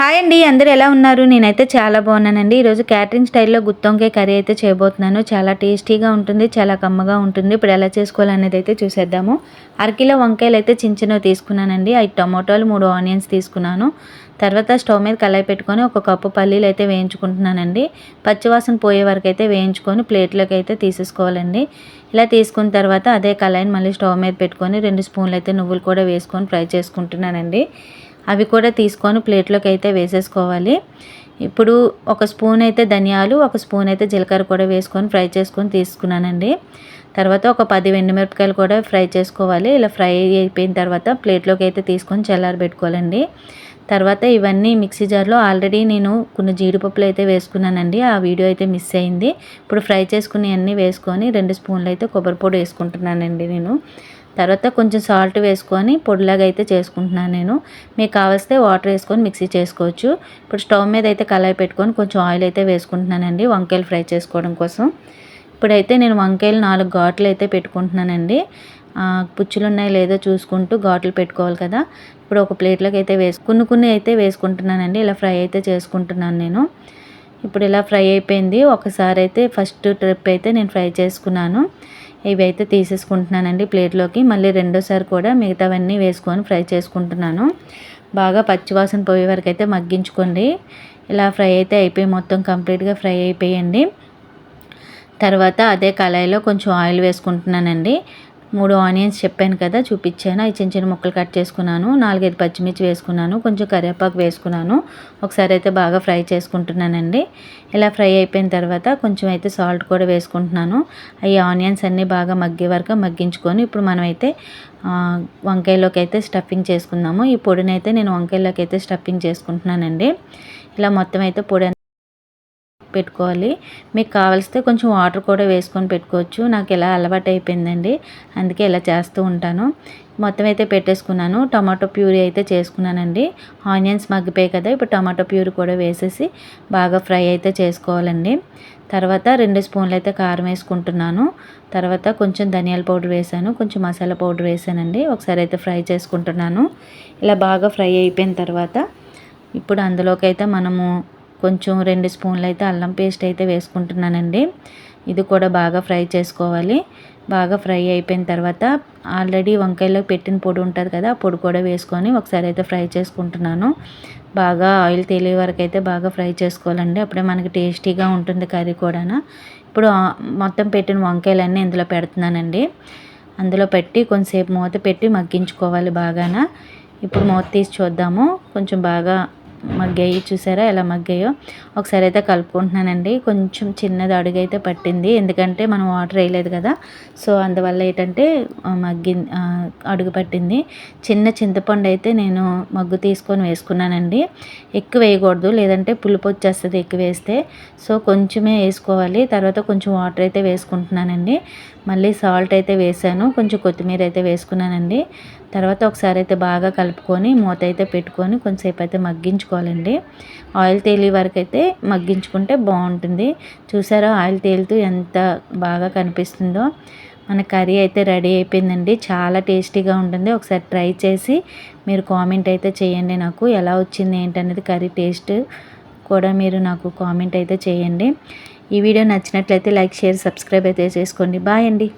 Hi అండి అందరూ ఎలా ఉన్నారు? నేనైతే చాలా బాగున్నానండి. ఈరోజు క్యాటరింగ్ స్టైల్లో గుత్తొంకాయ కర్రీ అయితే చేయబోతున్నాను. చాలా టేస్టీగా ఉంటుంది చాలా కమ్మగా ఉంటుంది. ఇప్పుడు ఎలా చేసుకోవాలనేది అయితే చూసేద్దాము. అరకిలో వంకాయలు అయితే చిన్న చిన్నవి తీసుకున్నానండి. ఐదు టమాటోలు మూడు ఆనియన్స్ తీసుకున్నాను. తర్వాత స్టవ్ మీద కళాయి పెట్టుకొని ఒక కప్పు పల్లీలు అయితే వేయించుకుంటున్నానండి. పచ్చివాసన పోయే వరకు అయితే వేయించుకొని ప్లేట్లోకి అయితే తీసేసుకోవాలండి. ఇలా తీసుకున్న తర్వాత అదే కళాయిని మళ్ళీ స్టవ్ మీద పెట్టుకొని రెండు స్పూన్లు అయితే నువ్వులు కూడా వేసుకొని ఫ్రై చేసుకుంటున్నానండి. అవి కూడా తీసుకొని ప్లేట్లోకి అయితే వేసేసుకోవాలి. ఇప్పుడు ఒక స్పూన్ అయితే ధనియాలు ఒక స్పూన్ అయితే జీలకర్ర కూడా వేసుకొని ఫ్రై చేసుకొని తీసుకున్నానండి. తర్వాత ఒక పది మిరపకాయలు కూడా ఫ్రై చేసుకోవాలి. ఇలా ఫ్రై అయిపోయిన తర్వాత ప్లేట్లోకి అయితే తీసుకొని చల్లారబెట్టుకోవాలండి. తర్వాత ఇవన్నీ మిక్సీ జార్లో ఆల్రెడీ నేను కొన్ని జీడిపప్పులు అయితే వేసుకున్నానండి. ఆ వీడియో అయితే మిస్ అయింది. ఇప్పుడు ఫ్రై చేసుకుని అన్నీ వేసుకొని రెండు స్పూన్లు అయితే కొబ్బరి పొడి వేసుకుంటున్నానండి నేను. తర్వాత కొంచెం సాల్ట్ వేసుకొని పొడిలాగా అయితే చేసుకుంటున్నాను నేను. మీకు కావలిస్తే వాటర్ వేసుకొని మిక్సీ చేసుకోవచ్చు. ఇప్పుడు స్టవ్ మీద అయితే కళాయి పెట్టుకొని కొంచెం ఆయిల్ అయితే వేసుకుంటున్నానండి వంకాయలు ఫ్రై చేసుకోవడం కోసం. ఇప్పుడైతే నేను వంకాయలు నాలుగు ఘాట్లు అయితే పెట్టుకుంటున్నానండి. పుచ్చులు ఉన్నాయో లేదో చూసుకుంటూ ఘాట్లు పెట్టుకోవాలి కదా. ఇప్పుడు ఒక ప్లేట్లోకి అయితే వేసు కొన్ని కొన్ని అయితే వేసుకుంటున్నానండి ఇలా ఫ్రై అయితే చేసుకుంటున్నాను నేను. ఇప్పుడు ఇలా ఫ్రై అయిపోయింది. ఒకసారి అయితే ఫస్ట్ ట్రిప్ అయితే నేను ఫ్రై చేసుకున్నాను. ఇవి అయితే తీసేసుకుంటున్నానండి ప్లేట్లోకి. మళ్ళీ రెండోసారి కూడా మిగతావన్నీ వేసుకొని ఫ్రై చేసుకుంటున్నాను. బాగా పచ్చివాసన పోయే వరకు అయితే మగ్గించుకోండి. ఇలా ఫ్రై అయితే అయిపోయి మొత్తం కంప్లీట్గా ఫ్రై అయిపోయండి. తర్వాత అదే కళాయిలో కొంచెం ఆయిల్ వేసుకుంటున్నానండి. మూడు ఆనియన్స్ చెప్పాను కదా చూపించాను? అవి చిన్న చిన్న ముక్కలు కట్ చేసుకున్నాను. నాలుగైదు పచ్చిమిర్చి వేసుకున్నాను. కొంచెం కరివేపాకు వేసుకున్నాను. ఒకసారి అయితే బాగా ఫ్రై చేసుకుంటున్నానండి. ఇలా ఫ్రై అయిపోయిన తర్వాత కొంచెం అయితే సాల్ట్ కూడా వేసుకుంటున్నాను. ఈ ఆనియన్స్ అన్నీ బాగా మగ్గే వరకు మగ్గించుకొని ఇప్పుడు మనమైతే వంకాయలోకి అయితే స్టఫింగ్ చేసుకుందాము. ఈ పొడిని అయితే నేను వంకాయలోకి అయితే స్టఫింగ్ చేసుకుంటున్నానండి. ఇలా మొత్తం అయితే పొడి పెట్టుకోవాలి. మీకు కావలిస్తే కొంచెం వాటర్ కూడా వేసుకొని పెట్టుకోవచ్చు. నాకు ఇలా అలవాటు అయిపోయిందండి అందుకే ఇలా చేస్తూ ఉంటాను. మొత్తం అయితే పెట్టేసుకున్నాను. టమాటో ప్యూరీ అయితే చేసుకున్నానండి. ఆనియన్స్ మగ్గిపోయాయి కదా ఇప్పుడు టమాటో ప్యూరీ కూడా వేసేసి బాగా ఫ్రై అయితే చేసుకోవాలండి. తర్వాత రెండు స్పూన్లు అయితే కారం వేసుకుంటున్నాను. తర్వాత కొంచెం ధనియాల పౌడర్ వేసాను. కొంచెం మసాలా పౌడర్ వేసానండి. ఒకసారి అయితే ఫ్రై చేసుకుంటున్నాను. ఇలా బాగా ఫ్రై అయిపోయిన తర్వాత ఇప్పుడు అందులోకి అయితే మనము కొంచెం రెండు స్పూన్లు అయితే అల్లం పేస్ట్ అయితే వేసుకుంటున్నానండి. ఇది కూడా బాగా ఫ్రై చేసుకోవాలి. బాగా ఫ్రై అయిపోయిన తర్వాత ఆల్రెడీ వంకాయలో పెట్టిన పొడి ఉంటుంది కదా ఆ పొడి కూడా వేసుకొని ఒకసారి అయితే ఫ్రై చేసుకుంటున్నాను. బాగా ఆయిల్ తేలే వరకు అయితే బాగా ఫ్రై చేసుకోవాలండి. అప్పుడే మనకి టేస్టీగా ఉంటుంది కర్రీ కూడా ఇప్పుడు మొత్తం పెట్టిన వంకాయలన్నీ ఇందులో పెడుతున్నానండి. అందులో పెట్టి కొంచెంసేపు మూత పెట్టి మగ్గించుకోవాలి బాగాన. ఇప్పుడు మూత తీసి చూద్దాము. కొంచెం బాగా మగ్గాయి చూసారా ఎలా మగ్గాయో ఒకసారి అయితే కలుపుకుంటున్నానండి. కొంచెం చిన్నది అడుగు అయితే పట్టింది. ఎందుకంటే మనం వాటర్ వేయలేదు కదా. సో అందువల్ల ఏంటంటే మగ్గి అడుగు పట్టింది. చిన్న చింతపండు అయితే నేను మగ్గు తీసుకొని వేసుకున్నానండి. ఎక్కువ వేయకూడదు. లేదంటే పులుపు వచ్చేస్తుంది ఎక్కువ వేస్తే. సో కొంచెమే వేసుకోవాలి. తర్వాత కొంచెం వాటర్ అయితే వేసుకుంటున్నానండి. మళ్ళీ సాల్ట్ అయితే వేసాను. కొంచెం కొత్తిమీర అయితే వేసుకున్నానండి. తర్వాత ఒకసారి అయితే బాగా కలుపుకొని మూత అయితే పెట్టుకొని కొంచెంసేపు అయితే మగ్గించుకోవాలండి. ఆయిల్ తేలి వరకు అయితే మగ్గించుకుంటే బాగుంటుంది. చూసారా ఆయిల్ తేలుతూ ఎంత బాగా కనిపిస్తుందో. మన కర్రీ అయితే రెడీ అయిపోయిందండి. చాలా టేస్టీగా ఉంటుంది. ఒకసారి ట్రై చేసి మీరు కామెంట్ అయితే చేయండి నాకు. ఎలా వచ్చింది ఏంటనేది కర్రీ టేస్ట్ కూడా మీరు నాకు కామెంట్ అయితే చేయండి. ఈ వీడియో నచ్చినట్లయితే లైక్ షేర్ సబ్స్క్రైబ్ అయితే చేసుకోండి. బాయ్ అండి.